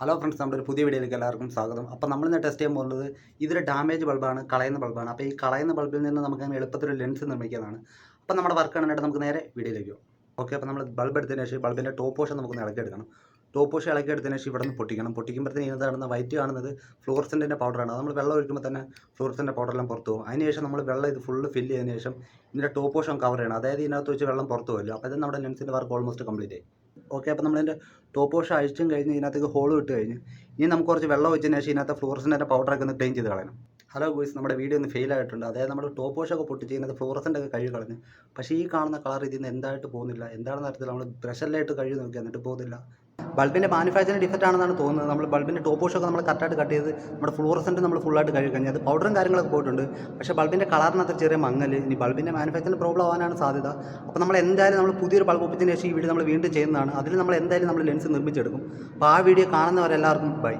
Hello friends നമ്മുടെ ഒരു പുതിയ വീഡിയോയിലേക്ക് എല്ലാവർക്കും സ്വാഗതം. അപ്പോൾ നമ്മളിന്ന് ടെസ്റ്റ് ചെയ്യാൻ പോകുന്നത് ഇതൊരു ഡാമേജ് ബൾബാണ് കളയുന്ന ബൾബാണ് അപ്പോൾ ഈ കളയുന്ന ബൾബിൽ നിന്ന് നമുക്ക് അങ്ങനെ എളുപ്പത്തിൽ ലെൻസ് നിർമ്മിക്കുന്നതാണ് അപ്പോൾ നമ്മുടെ വർക്ക് കാണാനായിട്ട് നമുക്ക് നേരെ വീഡിയോയിലേക്ക് പോകും ഓക്കെ അപ്പോൾ നമ്മൾ ബൾബ് എടുത്തതിന് ശേഷം ബൾബിന്റെ ടോപ്പ് പോഷൻ നമുക്കൊന്ന് ഇളക്കിയെടുക്കണം ടോപ്പ് പോഷൻ ഇളക്കിയെടുത്തതിന് ശേഷം ഇവിടെ നിന്ന് പൊട്ടിക്കണം. പൊട്ടിക്കുമ്പോഴത്തേന് ഇതിനകത്ത് കാണുന്ന വൈറ്റ് കാണുന്നത് ഫ്ലോറസെന്റിന്റെ പൗഡറാണ് നമ്മൾ വെള്ളം ഒഴിക്കുമ്പോൾ തന്നെ ഫ്ലോറസെന്റെ പൗഡറെല്ലാം പുറത്തു പോകും. അതിന് ശേഷം നമ്മൾ വെള്ളം ഇത് ഫുള്ള് ഫില്ല് ചെയ്തതിന് ശേഷം ഇതിന്റെ ടോപ്പ് പോഷൻ കവർ ചെയ്യണം. അതായത് ഇതിനകത്ത് വെച്ച് വെള്ളം പുറത്തു പോകുമല്ലോ അപ്പോൾ ഇത് നമ്മുടെ ലെൻസിന്റെ വർക്ക് ഓൾമോസ്റ്റ് കംപ്ലീറ്റ് ആയി. ഓക്കെ അപ്പോൾ നമ്മളതിന്റെ ടോപ്പ് വാഷ് അഴിച്ചും കഴിഞ്ഞ് ഇതിനകത്തേക്ക് ഹോൾ ഇട്ട് കഴിഞ്ഞ് ഇനി നമുക്ക് കുറച്ച് വെള്ളം ഒഴിച്ചതിന് ശേഷം ഇതിനകത്ത് ഫ്ലോറസിന്റെ പൗഡറൊക്കെ ഒന്ന് ക്ലീൻ ചെയ്ത് കളയണം. ഹലോ ഗോയ്സ് നമ്മുടെ വീഡിയോ ഒന്ന് ഫെയിൽ ആയിട്ടുണ്ട്. അതായത് നമ്മൾ ടോപ്പ് വാഷൊക്കെ പൊട്ടിച്ച് ഇതിനകത്ത് ഫ്ലോറസിന്റെ ഒക്കെ കഴുകി കളഞ്ഞ്. പക്ഷേ ഈ കാണുന്ന കളർ ഇതിൽ നിന്ന് എന്തായിട്ട് പോകുന്നില്ല. എന്താണെന്ന് അറിയത്തില്ല നമ്മൾ ബ്രഷല്ലായിട്ട് കഴുകി നോക്കി എന്നിട്ട് പോകുന്നില്ല. ബൾബിന്റെ മാനുഫാക്ചറിങ് ഡിഫക്റ്റ് ആണെന്നാണ് തോന്നുന്നത്. നമ്മൾ ബൾബിന്റെ ടോപ്പ് വാഷൊക്കെ നമ്മൾ കറക്റ്റായിട്ട് കട്ട് ചെയ്ത് നമ്മുടെ ഫ്ലോറസെന്റ് നമ്മൾ ഫുള്ളായിട്ട് കഴുകി കഴിഞ്ഞാൽ അത് പൗഡറും കാര്യങ്ങളൊക്കെ പോയിട്ടുണ്ട്. പക്ഷേ ബൾബിന്റെ കളറിനകത്ത് ചെറിയ മങ്ങൽ ഇനി ബൾബിന്റെ മാനുഫാക്ചറിങ് പ്രോബ്ലം ആവാനാണ് സാധ്യത. അപ്പോൾ നമ്മൾ എന്തായാലും നമ്മൾ പുതിയൊരു ബൾബ് ഒപ്പിച്ചതിന് ശേഷം ഈ വീഡിയോ നമ്മൾ വീണ്ടും ചെയ്യുന്നതാണ്. അതിൽ നമ്മൾ എന്തായാലും നമ്മൾ ലെൻസ് നിർമ്മിച്ചെടുക്കും. അപ്പോൾ ആ വീഡിയോ കാണുന്നവരെല്ലാവർക്കും ബൈ